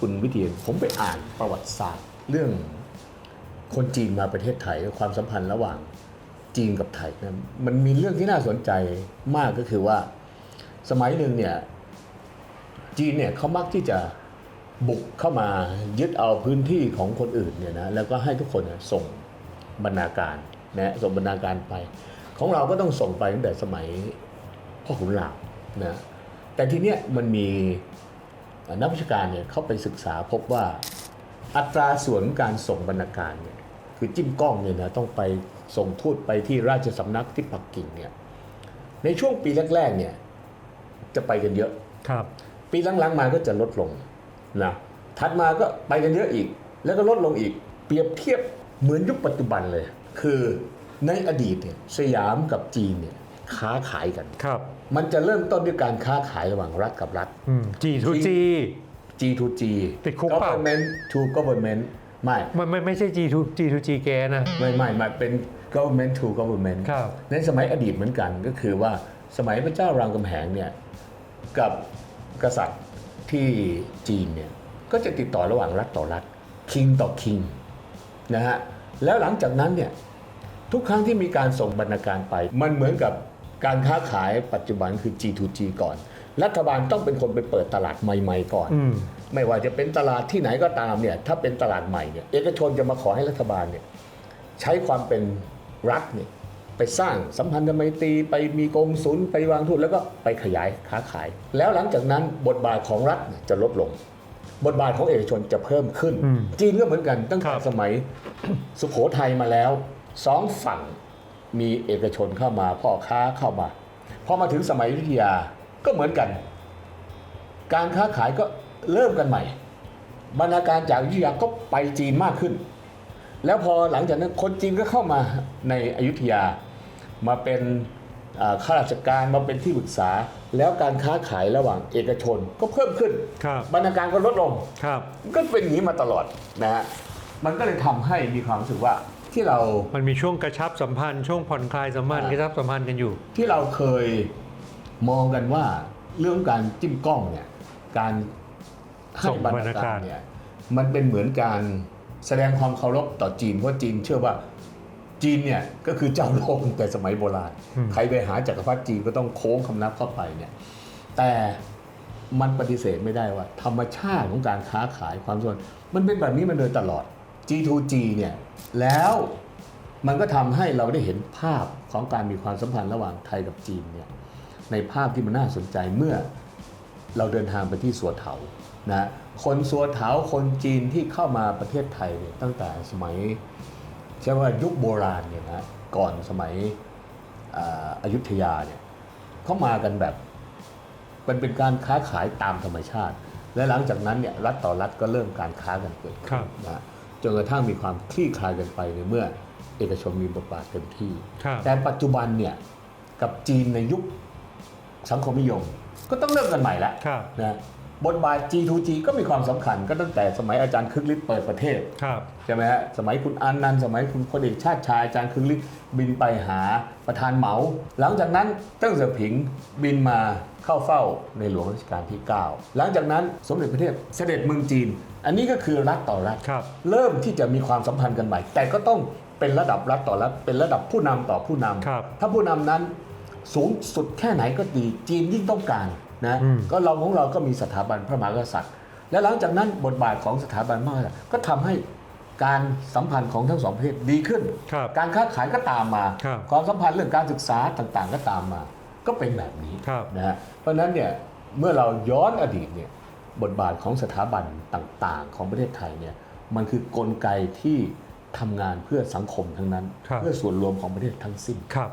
คุณวิเทียนผมไปอ่านประวัติศาสตร์ เรื่องคนจีนมาประเทศไทยความสัมพันธ์ระหว่างจีนกับไทยนะมันมีเรื่องที่น่าสนใจมากก็คือว่า สมัยหนึ่งเนี่ยจีนเนี่ยเขามักที่จะบุกเข้ามายึดเอาพื้นที่ของคนอื่นเนี่ยนะแล้วก็ให้ทุกคนนส่งบรรณาการนะส่งบรรณาการไป ของเราก็ต้องส่งไปตั้งแต่สมัยพ่อขุนรามนะแต่ทีเนี้ยมันมี นักวิชาการเนี่ยเขาไปศึกษาพบว่าอัตราส่วนการส่งบรรณาการเนี่ยคือจิ้มกล้องเนี่ยนะต้องไปส่งทูตไปที่ราชสำนักที่ปักกิ่งเนี่ยในช่วงปีแรกๆเนี่ยจะไปกันเยอะครับ ปีหลังๆมาก็จะลดลงนะถัดมาก็ไปกันเยอะอีก แล้วก็ลดลงอีก เปรียบเทียบเหมือนยุคปัจจุบันเลย คือในอดีตเนี่ยสยามกับจีนเนี่ย ค้าขายกัน ครับมันจะเริ่มต้นด้วยการค้าขายระหว่างรัฐกับรัฐ จีทูจี G to G ติดคุกเปล่า government to government ไม่ มันไม่ไม่ใช่จีทูจีทูจีแกนะ ไม่ไม่ไม่เป็น government to government ครับ ในสมัยอดีตเหมือนกันก็คือว่าสมัยพระเจ้ารามคำแหงเนี่ยกับกษัตริย์ที่จีนเนี่ยก็จะติดต่อระหว่างรัฐต่อรัฐ king ต่อ king นะฮะแล้วหลังจากนั้นเนี่ยทุกครั้งที่มีการส่งบรรณาการไป มันเหมือนกับ การค้าขายปัจจุบันคือ G2G ก่อน รัฐบาลต้องเป็นคนไปเปิดตลาดใหม่ ๆ ก่อนอืมไม่ว่าจะเป็นตลาดที่ไหนก็ตามเนี่ยถ้าเป็นตลาดใหม่เนี่ยเอกชนจะมาขอให้รัฐบาลเนี่ยใช้ความเป็นรัฐเนี่ยไปสร้างสัมพันธไมตรีไปมีกองศูนย์ไปวางทุนแล้วก็ไปขยายค้าขาย แล้วหลังจากนั้นบทบาทของรัฐเนี่ยจะลดลง บทบาทของเอกชนจะเพิ่มขึ้นอืมจีนก็เหมือนกันตั้งครัแต่บสมัยสุโขทัยมาแล้วสองฝั่ง มีเอกชนเข้ามาพ่อค้าเข้ามาพอมาถึงสมัยอยุธยาก็เหมือนกัน การค้าขายก็เริ่มกันใหม่ บรรณาการจากอยุธยาก็ไปจีนมากขึ้น แล้วพอหลังจากนั้นคนจีนก็เข้ามาในอยุธยามาเป็นอ่าข้าราชการมาเป็นที่ปรึกษา แล้วการค้าขายระหว่างเอกชนก็เพิ่มขึ้นครับบรรณาการก็ลดลงครับก็เป็นอย่างนี้มาตลอดนะฮะมันก็เลยทำให้มีความรู้สึกว่า ที่เรา มันมีช่วงกระชับสัมพันธ์ ช่วงผ่อนคลายสัมพันธ์อ่ากระชับสัมพันธ์กันอยู่ ที่เราเคยมองกันว่าเรื่องการจิ้มกล้องเนี่ยการให้ส่งบรบรรรณาณาการการเนี่ยมันเป็นเหมือนการแสดงความเคารพต่อจีนเพราะจีนเชื่อว่าจีนเนี่ยก็คือเจ้าโลกตั้งแต่สมัยโบราณอืมใครไปหาจักรพรรดิจีนก็ต้องโค้งคำนับเข้าไปเนี่ยแต่มันปฏิเสธไม่ได้ว่า ธรรมชาติของการค้าขายความส่วนมันเป็นแบบนี้มาโดยตลอด G2G เนี่ยแล้วมันก็ทำให้เราได้เห็นภาพของการมีความสัมพันธ์ระหว่างไทยกับจีนเนี่ยในภาพที่มันน่าสนใจเมื่อเราเดินทางไปที่สัวเถานะคนสัวเถาคนจีนที่เข้ามาประเทศไทยเนี่ยตั้งแต่สมัยใช่ว่ายุคโบราณเนี่ยนะก่อนสมัยอาอยุธยาเนี่ยเขามากันแบบมันเป็นการค้าขายตามธรรมชาติ และหลังจากนั้นเนี่ยรัฐต่อรัฐก็เริ่มการค้ากันเกิดครัขึ้นบนะ จนกระทั่งมีความคลี่คลายกันไปในเมื่อเอกชนมีบทบาทเต็มที่ครับแต่ปัจจุบันเนี่ยกับจีนในยุคสังคมนิยม ก็ต้องเริ่มกันใหม่ละครับนะ บทบาท G2G ก็มีความสำคัญก็ตั้งแต่สมัยอาจารย์คึกฤทธิ์เปิดประเทศครับใช่ไหมฮะสมัยคุณอานันต์สมัยคุณพลเอกชาติชายอาจารย์คึกฤทธิ์บินไปหาประธานเหมา หลังจากนั้นเติ้งเสี่ยวผิงบินมาเข้าเฝ้าในหลวงรัชกาลที่ 9 หลังจากนั้นสมเด็จพระเทพเสด็จเมืองจีน อันนี้ก็คือรัฐต่อรัฐครับเริ่มที่จะมีความสัมพันธ์กันใหม่ แต่ก็ต้องเป็นระดับรัฐต่อรัฐเป็นระดับผู้นำต่อผู้นำครับถ้าผู้นำนั้นสูงสุดแค่ไหนก็ดีจีนยิ่งต้องการ นะอืมก็เราของเราก็มีสถาบันพระมหากษัตริย์ และหลังจากนั้นบทบาทของสถาบันพระมหากษัตริย์ก็ทำให้การสัมพันธ์ของทั้งสองประเทศดีขึ้นครับการค้าขายก็ตามมาครับความสัมพันธ์เรื่องการศึกษาต่างๆ ก็ตามมา ก็เป็นแบบนี้ครับนะฮะเพราะฉะนั้นเนี่ยเมื่อเราย้อนอดีตเนี่ยบทบาทของสถาบันต่างๆ ของประเทศไทยเนี่ยมันคือกลไกที่ทำงานเพื่อสังคมทั้งนั้นครับเพื่อส่วนรวมของประเทศทั้งสิ้นครับ